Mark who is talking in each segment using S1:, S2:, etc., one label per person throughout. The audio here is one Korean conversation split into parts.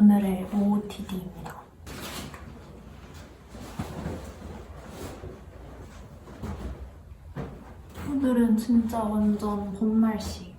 S1: 오늘의 OOTD입니다. 오늘은 진짜 완전 봄 날씨.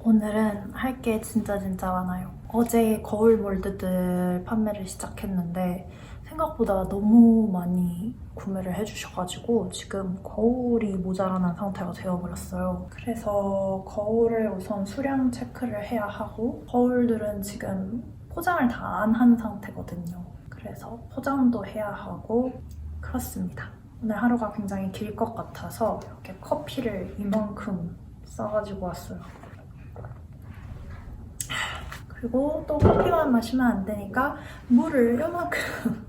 S1: 오늘은 할 게 진짜 진짜 많아요. 어제 거울 몰드들 판매를 시작했는데 생각보다 너무 많이 구매를 해주셔가지고 지금 거울이 모자라는 상태가 되어버렸어요. 그래서 거울을 우선 수량 체크를 해야 하고 거울들은 지금 포장을 다 안 한 상태거든요. 그래서 포장도 해야 하고 그렇습니다. 오늘 하루가 굉장히 길 것 같아서 이렇게 커피를 이만큼 싸가지고 왔어요. 그리고 또 커피만 마시면 안 되니까 물을 요만큼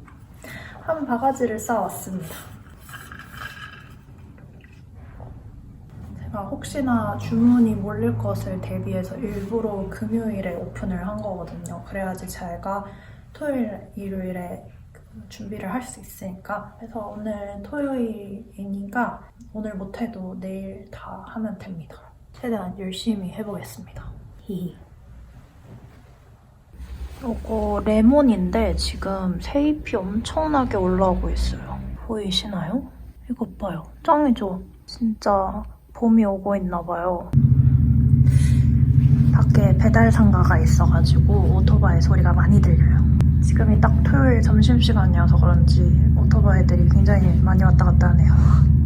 S1: 한 바가지를 싸왔습니다. 제가 혹시나 주문이 몰릴 것을 대비해서 일부러 금요일에 오픈을 한 거거든요. 그래야지 제가 토요일, 일요일에 그 준비를 할 수 있으니까. 그래서 오늘 토요일이니까 오늘 못해도 내일 다 하면 됩니다. 최대한 열심히 해보겠습니다. 히히. 이거 레몬인데 지금 새잎이 엄청나게 올라오고 있어요. 보이시나요? 이것 봐요. 짱이죠? 진짜 봄이 오고 있나 봐요. 밖에 배달 상가가 있어가지고 오토바이 소리가 많이 들려요. 지금이 딱 토요일 점심시간이어서 그런지 오토바이들이 굉장히 많이 왔다 갔다 하네요.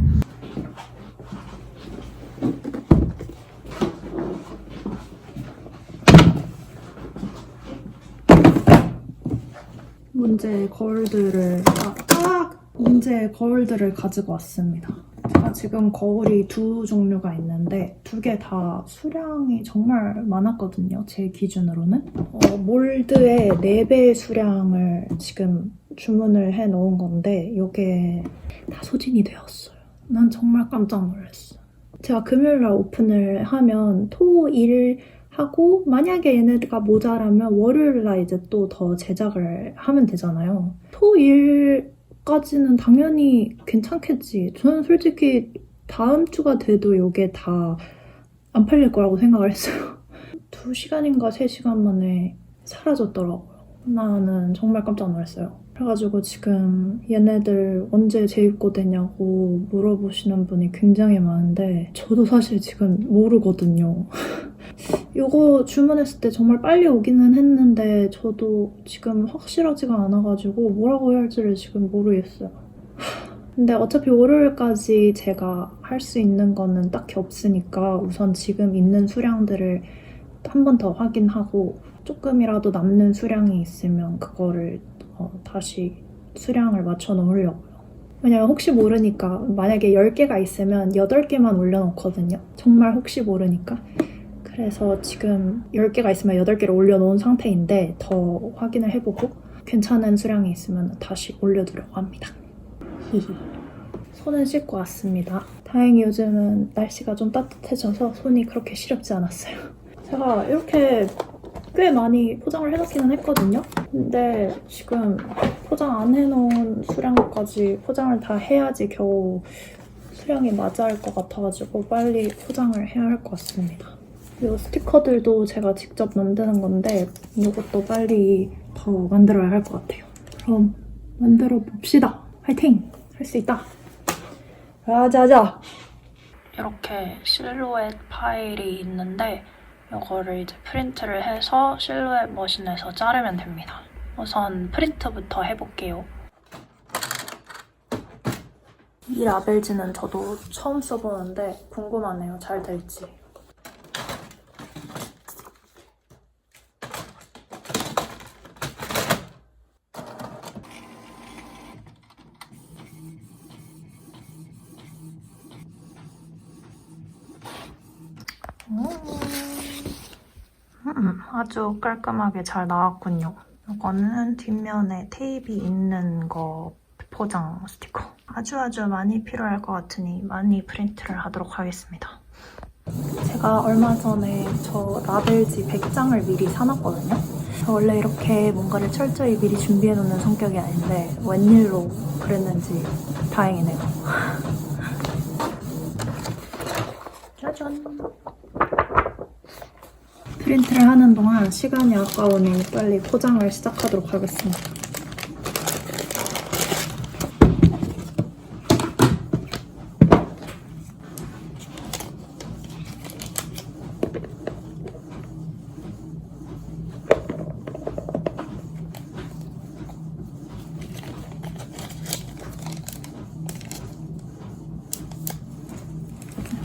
S1: 문제의 거울들을 아, 아! 문제의 거울들을 가지고 왔습니다. 제가 지금 거울이 두 종류가 있는데 두 개 다 수량이 정말 많았거든요. 제 기준으로는 어, 몰드의 4배 수량을 지금 주문을 해 놓은 건데 이게 다 소진이 되었어요. 난 정말 깜짝 놀랐어. 제가 금요일 날 오픈을 하면 토, 일 하고 만약에 얘네가 모자라면 월요일 날 이제 또 더 제작을 하면 되잖아요. 토일까지는 당연히 괜찮겠지. 저는 솔직히 다음 주가 돼도 이게 다 안 팔릴 거라고 생각을 했어요. 2시간인가 3시간 만에 사라졌더라고요. 나는 정말 깜짝 놀랐어요. 그래가지고 지금 얘네들 언제 재입고 되냐고 물어보시는 분이 굉장히 많은데 저도 사실 지금 모르거든요. 이거 주문했을 때 정말 빨리 오기는 했는데 저도 지금 확실하지가 않아가지고 뭐라고 해야 할지를 지금 모르겠어요. 근데 어차피 월요일까지 제가 할 수 있는 거는 딱히 없으니까 우선 지금 있는 수량들을 한 번 더 확인하고 조금이라도 남는 수량이 있으면 그거를 어, 다시 수량을 맞춰 놓으려고요. 왜냐면 혹시 모르니까 만약에 10개가 있으면 8개만 올려놓거든요. 정말 혹시 모르니까. 그래서 지금 10개가 있으면 8개를 올려놓은 상태인데 더 확인을 해보고 괜찮은 수량이 있으면 다시 올려두려고 합니다. 히히. 손은 씻고 왔습니다. 다행히 요즘은 날씨가 좀 따뜻해져서 손이 그렇게 시렵지 않았어요. 제가 이렇게 꽤 많이 포장을 해놓기는 했거든요. 근데 지금 포장 안 해놓은 수량까지 포장을 다 해야지 겨우 수량이 맞아할 것 같아가지고 빨리 포장을 해야 할 것 같습니다. 이 스티커들도 제가 직접 만드는 건데 이것도 빨리 더 만들어야 할 것 같아요. 그럼 만들어 봅시다. 화이팅! 할 수 있다. 가자자. 이렇게 실루엣 파일이 있는데 이거를 이제 프린트를 해서 실루엣 머신에서 자르면 됩니다. 우선 프린트부터 해볼게요. 이 라벨지는 저도 처음 써보는데 궁금하네요. 잘 될지. 음, 아주 깔끔하게 잘 나왔군요. 이거는 뒷면에 테이프 있는 거 포장 스티커. 아주 아주 많이 필요할 것 같으니 많이 프린트를 하도록 하겠습니다. 제가 얼마 전에 저 라벨지 100장을 미리 사놨거든요. 저 원래 이렇게 뭔가를 철저히 미리 준비해놓는 성격이 아닌데 웬일로 그랬는지 다행이네요. 짜잔. 프린트를 하는 동안 시간이 아까우니 빨리 포장을 시작하도록 하겠습니다.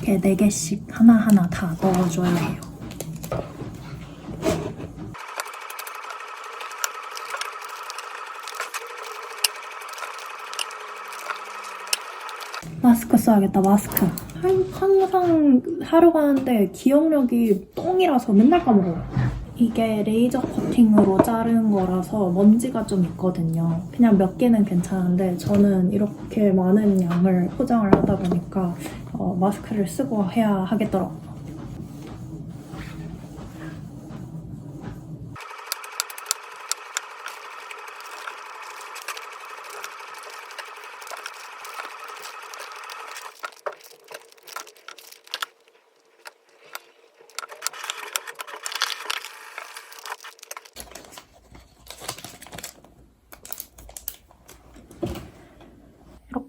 S1: 이렇게 4개씩 하나하나 다 넣어줘야 해요. 마스크 써야겠다, 마스크. 한- 항상 하러 가는데 기억력이 똥이라서 맨날 까먹어요. 이게 레이저 커팅으로 자른 거라서 먼지가 좀 있거든요. 그냥 몇 개는 괜찮은데 저는 이렇게 많은 양을 포장을 하다 보니까 어, 마스크를 쓰고 해야 하겠더라고요.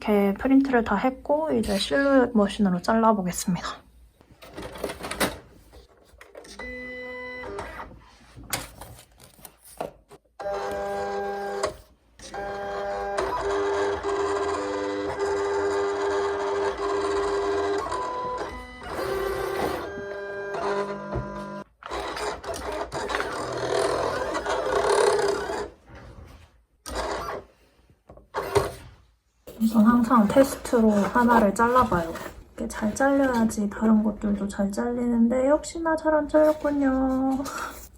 S1: 이렇게 프린트를 다 했고 이제 실루엣 머신으로 잘라보겠습니다. 우선 항상 테스트로 하나를 잘라봐요. 이게 잘 잘려야지 다른 것들도 잘 잘리는데 역시나 잘 안 잘렸군요.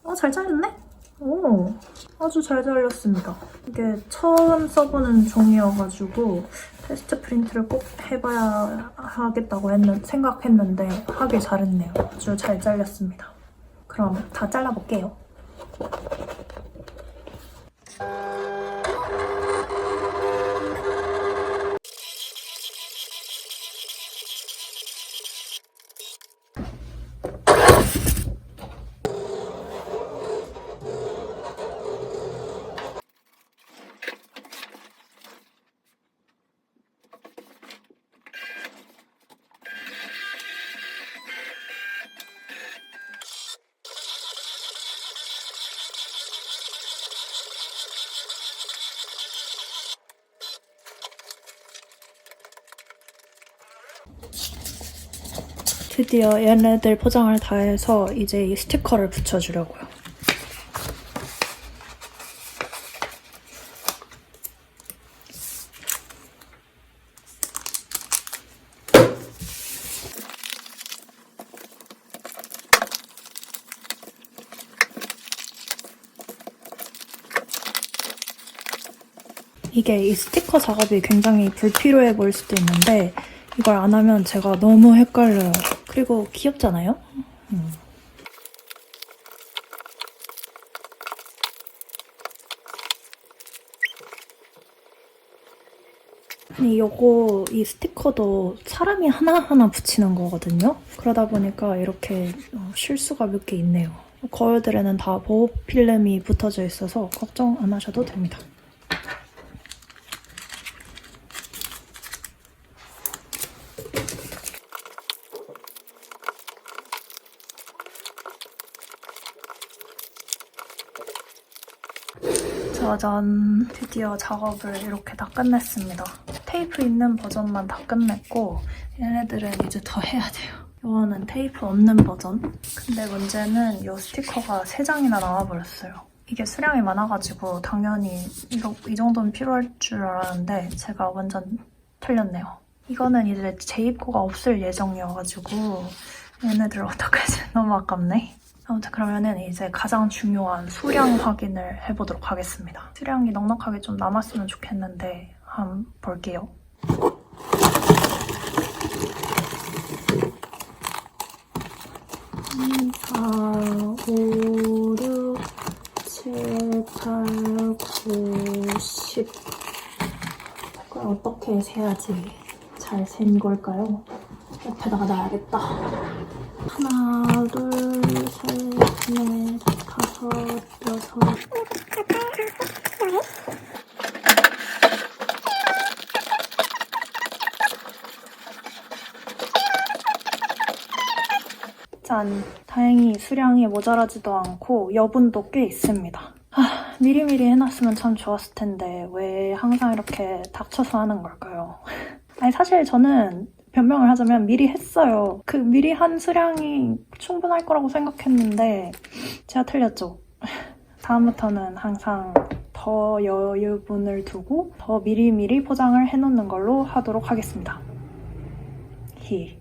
S1: 어, 잘 잘렸네? 오, 아주 잘 잘렸습니다. 이게 처음 써보는 종이여가지고 테스트 프린트를 꼭 해봐야 하겠다고 했는, 생각했는데 하길 잘했네요. 아주 잘 잘렸습니다. 그럼 다 잘라볼게요. 드디어 얘네들 포장을 다 해서 이제 이 스티커를 붙여주려고요. 이게 이 스티커 작업이 굉장히 불필요해 보일 수도 있는데 이걸 안 하면 제가 너무 헷갈려요. 그리고 귀엽잖아요? 음. 아니, 요거, 이 스티커도 사람이 하나하나 붙이는 거거든요? 그러다 보니까 이렇게 어, 실수가 몇 개 있네요. 거울들에는 다 보호 필름이 붙어져 있어서 걱정 안 하셔도 됩니다. 짜잔 드디어 작업을 이렇게 다 끝냈습니다. 테이프 있는 버전만 다 끝냈고 얘네들은 이제 더 해야 돼요. 이거는 테이프 없는 버전. 근데 문제는 이 스티커가 3장이나 나와버렸어요. 이게 수량이 많아가지고 당연히 이 정도는 필요할 줄 알았는데 제가 완전 틀렸네요. 이거는 이제 재입고가 없을 예정이어가지고 얘네들 어떡하지? 너무 아깝네 아무튼 그러면은 이제 가장 중요한 수량 확인을 해보도록 하겠습니다. 수량이 넉넉하게 좀 남았으면 좋겠는데 한번 볼게요. 2, 4, 5, 6, 7, 8, 9, 10 이걸 어떻게 세야지 잘 센 걸까요? 옆에다가 놔야겠다. 하나, 둘, 셋, 넷, 다섯, 여섯. 짠. 다행히 수량이 모자라지도 않고 여분도 꽤 있습니다. 아, 미리미리 해놨으면 참 좋았을 텐데 왜 항상 이렇게 닥쳐서 하는 걸까요? 아니 사실 저는 변명을 하자면 미리 했어요. 그 미리 한 수량이 충분할 거라고 생각했는데 제가 틀렸죠. 다음부터는 항상 더 여유분을 두고 더 미리미리 포장을 해놓는 걸로 하도록 하겠습니다. 히.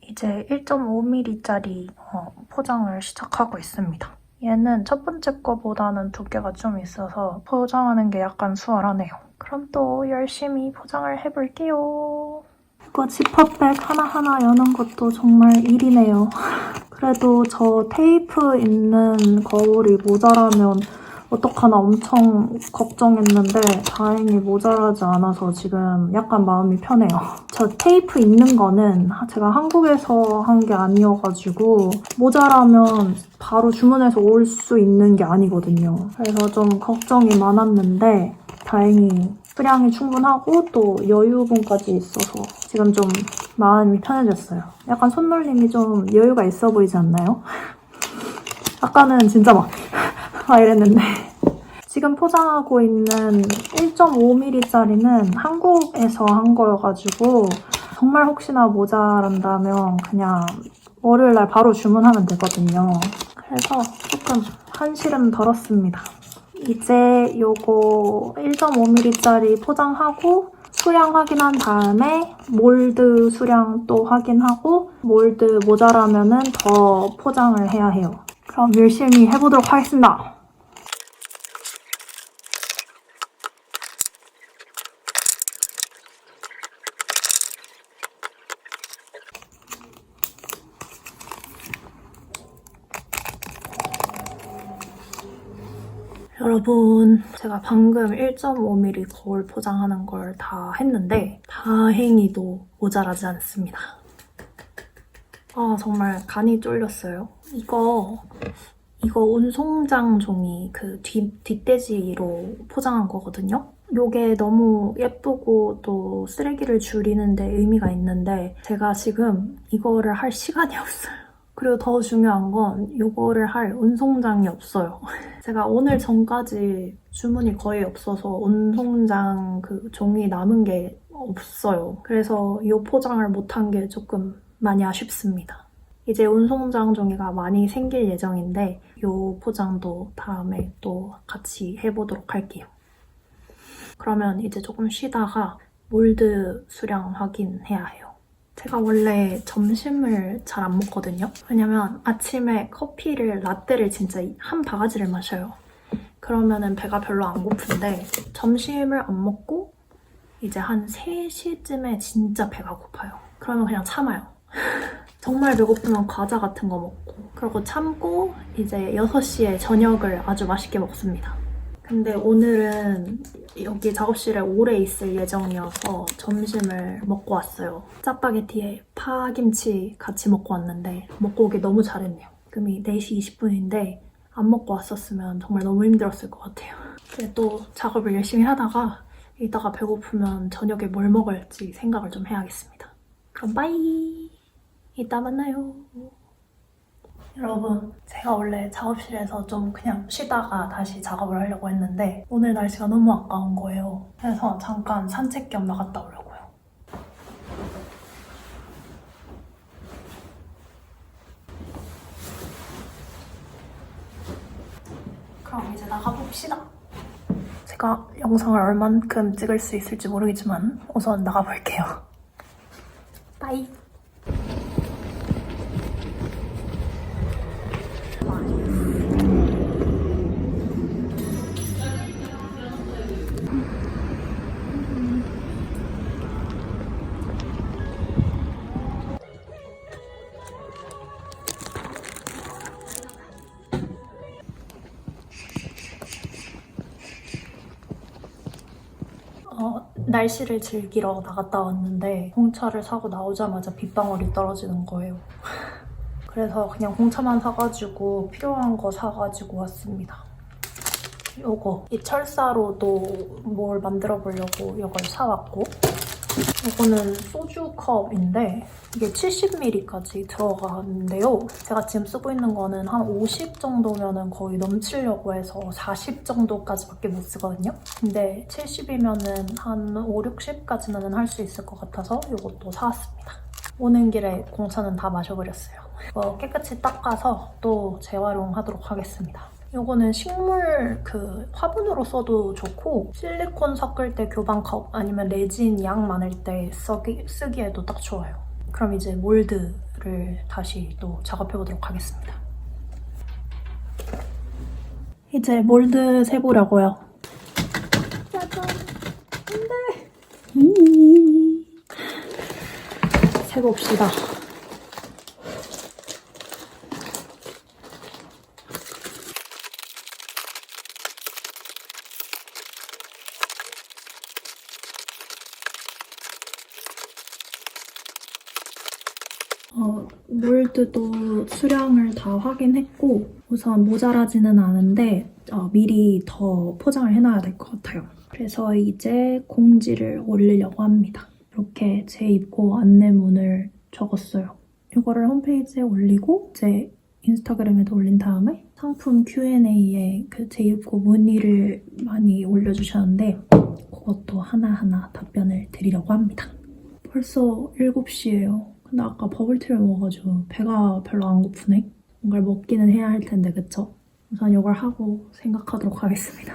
S1: 이제 1.5mm짜리 어, 포장을 시작하고 있습니다. 얘는 첫 번째 거보다는 두께가 좀 있어서 포장하는 게 약간 수월하네요. 그럼 또 열심히 포장을 해볼게요. 이거 지퍼백 하나하나 여는 것도 정말 일이네요. 그래도 저 테이프 있는 거울이 모자라면 어떡하나 엄청 걱정했는데 다행히 모자라지 않아서 지금 약간 마음이 편해요. 저 테이프 있는 거는 제가 한국에서 한 게 아니어가지고 모자라면 바로 주문해서 올 수 있는 게 아니거든요. 그래서 좀 걱정이 많았는데 다행히 수량이 충분하고 또 여유분까지 있어서 지금 좀 마음이 편해졌어요. 약간 손놀림이 좀 여유가 있어 보이지 않나요? 아까는 진짜 막, 막 이랬는데 지금 포장하고 있는 1.5mm짜리는 한국에서 한 거여가지고 정말 혹시나 모자란다면 그냥 월요일 날 바로 주문하면 되거든요. 그래서 조금 한시름 덜었습니다. 이제 요거 1.5mm짜리 포장하고 수량 확인한 다음에 몰드 수량 또 확인하고 몰드 모자라면은 더 포장을 해야 해요. 그럼 열심히 해보도록 하겠습니다. 여러분, 제가 방금 1.5mm 거울 포장하는 걸 다 했는데 다행히도 모자라지 않습니다. 아, 정말 간이 쫄렸어요. 이거 이거 운송장 종이 그 뒤, 뒷돼지로 포장한 거거든요. 요게 너무 예쁘고 또 쓰레기를 줄이는데 의미가 있는데 제가 지금 이거를 할 시간이 없어요. 그리고 더 중요한 건 이거를 할 운송장이 없어요. 제가 오늘 전까지 주문이 거의 없어서 운송장 그 종이 남은 게 없어요. 그래서 이 포장을 못한 게 조금 많이 아쉽습니다. 이제 운송장 종이가 많이 생길 예정인데 이 포장도 다음에 또 같이 해보도록 할게요. 그러면 이제 조금 쉬다가 몰드 수량 확인해야 해요. 제가 원래 점심을 잘 안 먹거든요. 왜냐면 아침에 커피를, 라떼를 진짜 한 바가지를 마셔요. 그러면은 배가 별로 안 고픈데 점심을 안 먹고 이제 한 3시쯤에 진짜 배가 고파요. 그러면 그냥 참아요. 정말 배고프면 과자 같은 거 먹고 그러고 참고 이제 6시에 저녁을 아주 맛있게 먹습니다. 근데 오늘은 여기 작업실에 오래 있을 예정이어서 점심을 먹고 왔어요. 짜파게티에 파김치 같이 먹고 왔는데 먹고 오기 너무 잘했네요. 지금이 4시 20분인데 안 먹고 왔었으면 정말 너무 힘들었을 것 같아요. 근데 또 작업을 열심히 하다가 이따가 배고프면 저녁에 뭘 먹을지 생각을 좀 해야겠습니다. 그럼 빠이! 이따 만나요. 여러분, 제가 원래 작업실에서 좀 그냥 쉬다가 다시 작업을 하려고 했는데 오늘 날씨가 너무 아까운 거예요. 그래서 잠깐 산책 겸 나갔다 오려고요. 그럼 이제 나가봅시다. 제가 영상을 얼만큼 찍을 수 있을지 모르겠지만 우선 나가볼게요. 빠이. 날씨를 즐기러 나갔다 왔는데 홍차를 사고 나오자마자 빗방울이 떨어지는 거예요. 그래서 그냥 홍차만 사가지고 필요한 거 사가지고 왔습니다. 요거 이 철사로도 뭘 만들어 보려고 이걸 사왔고 이거는 소주 컵인데 이게 70ml까지 들어가는데요. 제가 지금 쓰고 있는 거는 한 50 정도면은 거의 넘치려고 해서 40 정도까지밖에 못 쓰거든요. 근데 70이면은 한 5, 60까지는 할 수 있을 것 같아서 이것도 사왔습니다. 오는 길에 공차는 다 마셔버렸어요. 이거 깨끗이 닦아서 또 재활용하도록 하겠습니다. 이거는 식물 그 화분으로 써도 좋고 실리콘 섞을 때 교반컵 아니면 레진 양 많을 때 쓰기, 쓰기에도 딱 좋아요. 그럼 이제 몰드를 다시 또 작업해 보도록 하겠습니다. 이제 몰드 세보려고요. 짜잔. 안돼. 음. 세봅시다. 어, 몰드도 수량을 다 확인했고 우선 모자라지는 않은데 어, 미리 더 포장을 해놔야 될 것 같아요. 그래서 이제 공지를 올리려고 합니다. 이렇게 재입고 안내문을 적었어요. 이거를 홈페이지에 올리고 이제 인스타그램에도 올린 다음에 상품 Q&A에 그 재입고 문의를 많이 올려주셨는데 그것도 하나하나 답변을 드리려고 합니다. 벌써 7시예요. 근데 아까 버블티를 먹어가지고 배가 별로 안 고프네. 뭔가를 먹기는 해야 할 텐데 그쵸? 우선 이걸 하고 생각하도록 하겠습니다.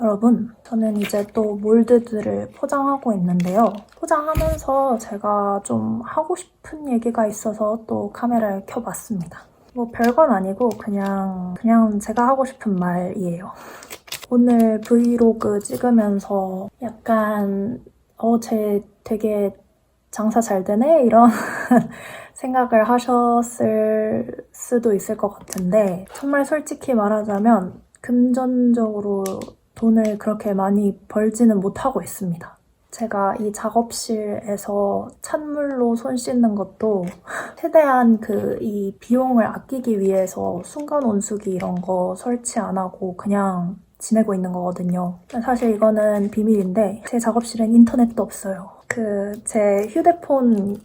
S1: 여러분, 저는 이제 또 몰드들을 포장하고 있는데요. 포장하면서 제가 좀 하고 싶은 얘기가 있어서 또 카메라를 켜봤습니다. 뭐 별건 아니고 그냥 그냥 제가 하고 싶은 말이에요. 오늘 브이로그 찍으면서 약간 어제 되게 장사 잘 되네 이런 생각을 하셨을 수도 있을 것 같은데 정말 솔직히 말하자면 금전적으로 돈을 그렇게 많이 벌지는 못하고 있습니다. 제가 이 작업실에서 찬물로 손 씻는 것도 최대한 그 이 비용을 아끼기 위해서 순간 온수기 이런 거 설치 안 하고 그냥 지내고 있는 거거든요. 사실 이거는 비밀인데 제 작업실엔 인터넷도 없어요. 그 제 휴대폰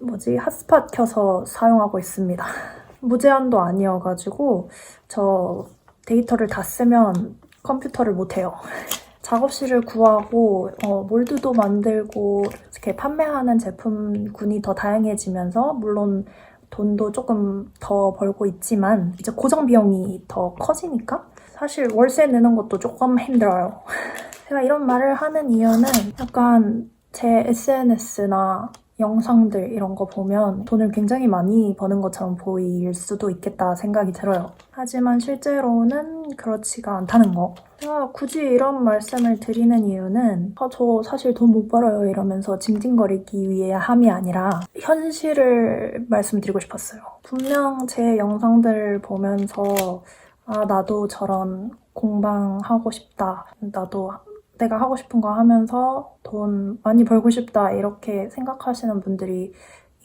S1: 뭐지 핫스팟 켜서 사용하고 있습니다. 무제한도 아니어가지고 저 데이터를 다 쓰면 컴퓨터를 못 해요. 작업실을 구하고 어, 몰드도 만들고 이렇게 판매하는 제품군이 더 다양해지면서 물론 돈도 조금 더 벌고 있지만 이제 고정 비용이 더 커지니까 사실 월세 내는 것도 조금 힘들어요. 제가 이런 말을 하는 이유는 약간 제 SNS나 영상들 이런 거 보면 돈을 굉장히 많이 버는 것처럼 보일 수도 있겠다 생각이 들어요. 하지만 실제로는 그렇지가 않다는 거. 제가 굳이 이런 말씀을 드리는 이유는 아, 저 사실 돈 못 벌어요 이러면서 징징거리기 위해 함이 아니라 현실을 말씀드리고 싶었어요. 분명 제 영상들을 보면서 아, 나도 저런 공방하고 싶다. 나도 내가 하고 싶은 거 하면서 돈 많이 벌고 싶다 이렇게 생각하시는 분들이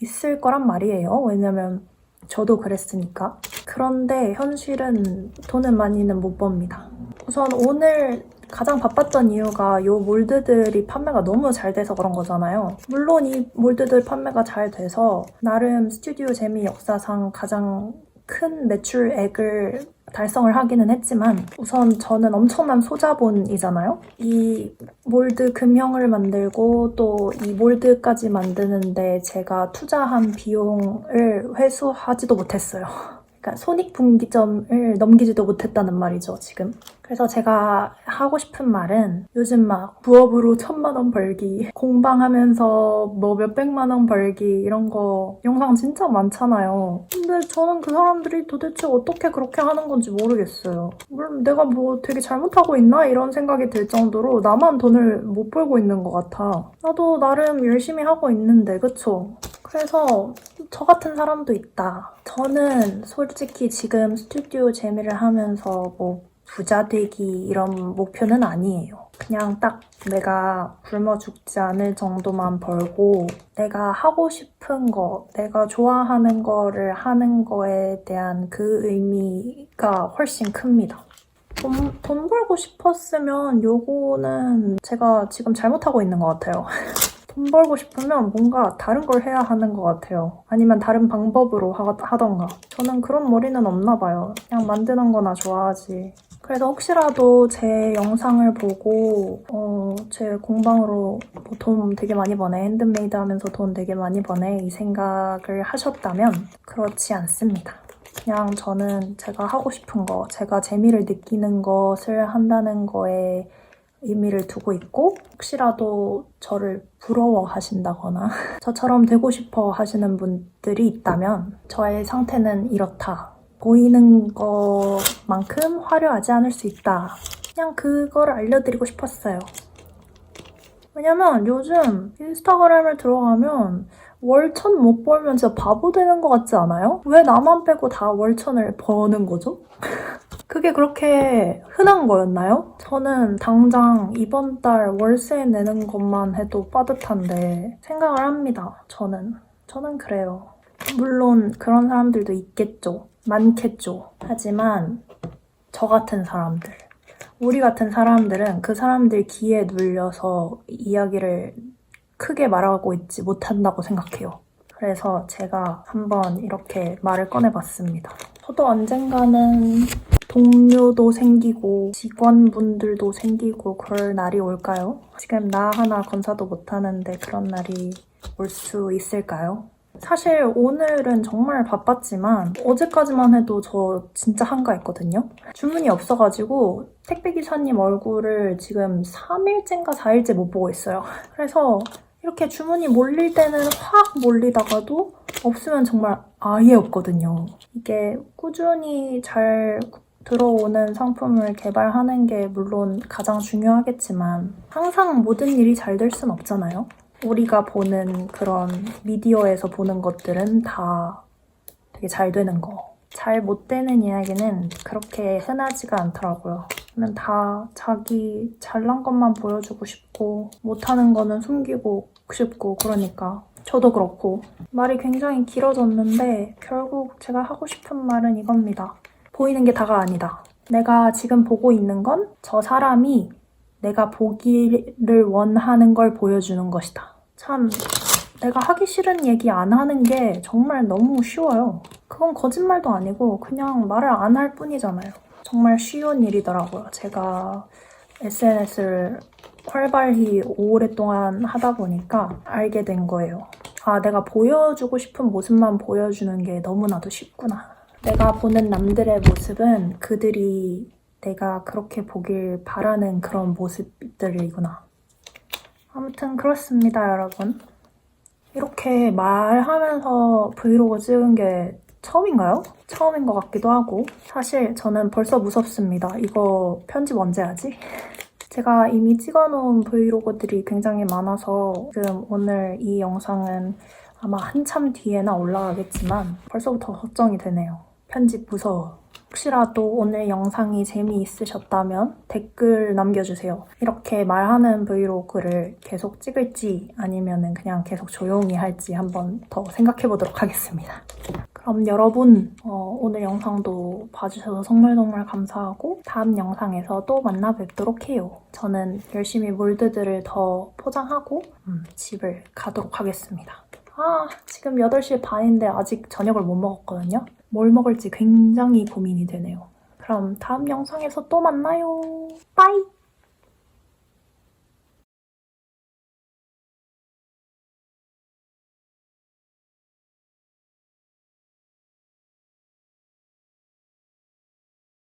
S1: 있을 거란 말이에요. 왜냐면 저도 그랬으니까. 그런데 현실은 돈은 많이는 못 법니다. 우선 오늘 가장 바빴던 이유가 이 몰드들이 판매가 너무 잘 돼서 그런 거잖아요. 물론 이 몰드들 판매가 잘 돼서 나름 스튜디오 재미 역사상 가장 큰 매출액을 달성을 하기는 했지만 우선 저는 엄청난 소자본이잖아요. 이 몰드 금형을 만들고 또 이 몰드까지 만드는데 제가 투자한 비용을 회수하지도 못했어요. 그러니까 손익분기점을 넘기지도 못했다는 말이죠, 지금. 그래서 제가 하고 싶은 말은 요즘 막 부업으로 천만 원 벌기, 공방하면서 뭐 몇백만 원 벌기 이런 거 영상 진짜 많잖아요. 근데 저는 그 사람들이 도대체 어떻게 그렇게 하는 건지 모르겠어요. 물론 내가 뭐 되게 잘못하고 있나 이런 생각이 들 정도로 나만 돈을 못 벌고 있는 것 같아. 나도 나름 열심히 하고 있는데, 그쵸? 그래서 저 같은 사람도 있다. 저는 솔직히 지금 스튜디오 재미를 하면서 뭐 부자 되기 이런 목표는 아니에요. 그냥 딱 내가 굶어 죽지 않을 정도만 벌고 내가 하고 싶은 거, 내가 좋아하는 거를 하는 거에 대한 그 의미가 훨씬 큽니다. 돈, 돈 벌고 싶었으면 요거는 제가 지금 잘못하고 있는 것 같아요. 돈 벌고 싶으면 뭔가 다른 걸 해야 하는 것 같아요. 아니면 다른 방법으로 하, 하던가. 저는 그런 머리는 없나 봐요. 그냥 만드는 거나 좋아하지. 그래서 혹시라도 제 영상을 보고 어, 제 공방으로 뭐 돈 되게 많이 버네, 핸드메이드 하면서 돈 되게 많이 버네 이 생각을 하셨다면 그렇지 않습니다. 그냥 저는 제가 하고 싶은 거, 제가 재미를 느끼는 것을 한다는 거에 의미를 두고 있고 혹시라도 저를 부러워하신다거나 저처럼 되고 싶어 하시는 분들이 있다면 저의 상태는 이렇다. 보이는 것만큼 화려하지 않을 수 있다. 그냥 그걸 알려드리고 싶었어요. 왜냐면 요즘 인스타그램을 들어가면 월천 못 벌면 진짜 바보 되는 것 같지 않아요? 왜 나만 빼고 다 월천을 버는 거죠? 그게 그렇게 흔한 거였나요? 저는 당장 이번 달 월세 내는 것만 해도 빠듯한데 생각을 합니다. 저는. 저는 그래요. 물론 그런 사람들도 있겠죠. 많겠죠. 하지만 저 같은 사람들, 우리 같은 사람들은 그 사람들 귀에 눌려서 이야기를 크게 말하고 있지 못한다고 생각해요. 그래서 제가 한번 이렇게 말을 꺼내봤습니다. 저도 언젠가는 동료도 생기고 직원분들도 생기고 그럴 날이 올까요? 지금 나 하나 검사도 못하는데 그런 날이 올 수 있을까요? 사실 오늘은 정말 바빴지만 어제까지만 해도 저 진짜 한가했거든요. 주문이 없어가지고 택배기사님 얼굴을 지금 3일째인가 4일째 못 보고 있어요. 그래서 이렇게 주문이 몰릴 때는 확 몰리다가도 없으면 정말 아예 없거든요. 이게 꾸준히 잘 들어오는 상품을 개발하는 게 물론 가장 중요하겠지만 항상 모든 일이 잘 될 순 없잖아요. 우리가 보는 그런 미디어에서 보는 것들은 다 되게 잘 되는 거. 잘 못 되는 이야기는 그렇게 흔하지가 않더라고요. 그러면 다 자기 잘난 것만 보여주고 싶고 못하는 거는 숨기고 싶고 그러니까 저도 그렇고 말이 굉장히 길어졌는데 결국 제가 하고 싶은 말은 이겁니다. 보이는 게 다가 아니다. 내가 지금 보고 있는 건 저 사람이 내가 보기를 원하는 걸 보여주는 것이다. 참, 내가 하기 싫은 얘기 안 하는 게 정말 너무 쉬워요. 그건 거짓말도 아니고 그냥 말을 안 할 뿐이잖아요. 정말 쉬운 일이더라고요. 제가 SNS를 활발히 오랫동안 하다 보니까 알게 된 거예요. 아, 내가 보여주고 싶은 모습만 보여주는 게 너무나도 쉽구나. 내가 보는 남들의 모습은 그들이 내가 그렇게 보길 바라는 그런 모습들이구나. 아무튼 그렇습니다, 여러분. 이렇게 말하면서 브이로그 찍은 게 처음인가요? 처음인 것 같기도 하고 사실 저는 벌써 무섭습니다. 이거 편집 언제 하지? 제가 이미 찍어놓은 브이로그들이 굉장히 많아서 지금 오늘 이 영상은 아마 한참 뒤에나 올라가겠지만 벌써부터 걱정이 되네요. 편집 무서워. 혹시라도 오늘 영상이 재미있으셨다면 댓글 남겨주세요. 이렇게 말하는 브이로그를 계속 찍을지 아니면 그냥 계속 조용히 할지 한번 더 생각해보도록 하겠습니다. 그럼 여러분 어, 오늘 영상도 봐주셔서 정말 정말 감사하고 다음 영상에서 또 만나 뵙도록 해요. 저는 열심히 몰드들을 더 포장하고 음, 집을 가도록 하겠습니다. 아 지금 8시 반인데 아직 저녁을 못 먹었거든요. 뭘 먹을지 굉장히 고민이 되네요. 그럼 다음 영상에서 또 만나요. 빠이!